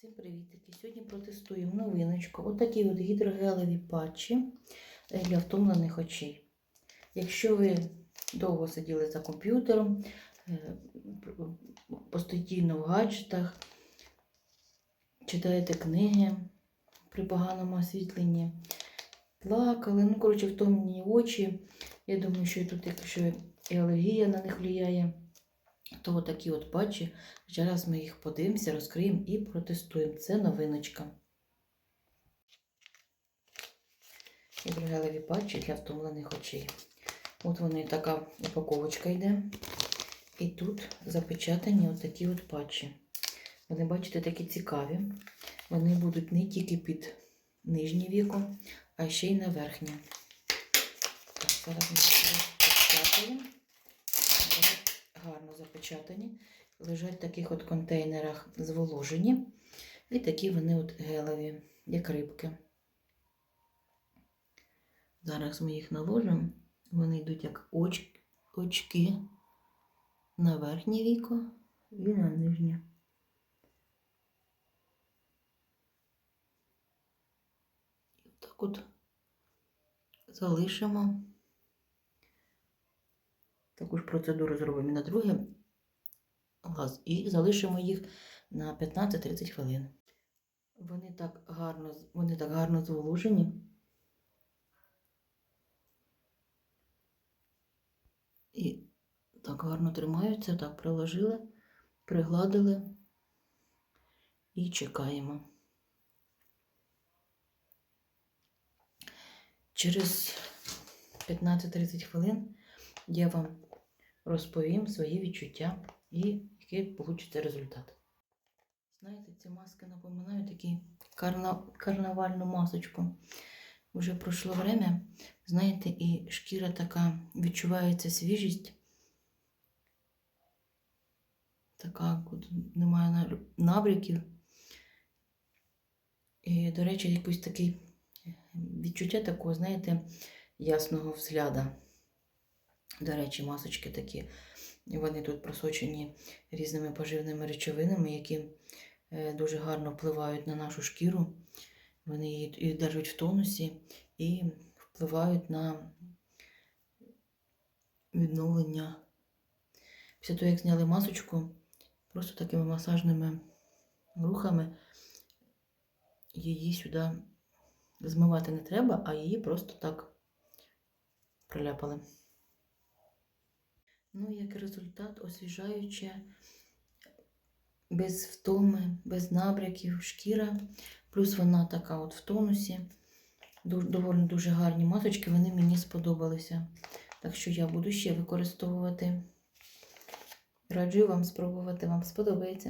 Всім привітики! Сьогодні протестуємо новиночку. Отакі от гідрогелеві патчі е, для втомлених очей. Якщо ви довго сиділи за комп'ютером, е, постійно в гаджетах, читаєте книги при поганому освітленні, плакали, ну, коротше, втомлені очі. Я думаю, що тут, якщо і алергія на них впливає, то отакі от патчі. Зараз ми їх подивимося, розкриємо і протестуємо. Це новиночка. Гідрогелеві патчі для втомлених очей. От вони така упаковочка йде. І тут запечатані отакі от патчі. Вони, бачите, такі цікаві. Вони будуть не тільки під нижнє віко, а ще й на верхнє. Так, зараз ми розпечатаємо. Запечатані. Лежать в таких от контейнерах зволожені. І такі вони от гелеві, як рибки. Зараз ми їх наложимо. Вони йдуть як оч... очки на верхнє віко і на нижнє. Так от залишимо. Таку ж процедуру зробимо і на друге глаз. І залишимо їх на 15-30 хвилин. Вони так гарно, вони так гарно зволожені. І так гарно тримаються, так приложили, пригладили і чекаємо. Через 15-30 хвилин я вам розповім свої відчуття і який вийде результат. Знаєте, ці маски напоминають такі карна... карнавальну масочку. Вже пройшло время, знаєте, і шкіра така відчувається свіжість. Така, немає на- набряків. І, до речі, якийсь такий відчуття такого, знаєте, ясного взгляда. До речі, масочки такі. Вони тут просочені різними поживними речовинами, які е, дуже гарно впливають на нашу шкіру. Вони її держать в тонусі і впливають на відновлення. Після того, як зняли масочку, просто такими масажними рухами її сюди змивати не треба, а її просто так приляпали. Ну, як результат, освіжаюче, без втоми, без набряків, шкіра. Плюс вона така от в тонусі. Доволі дуже гарні масочки, вони мені сподобалися. Так що я буду ще використовувати. Раджу вам спробувати, вам сподобається.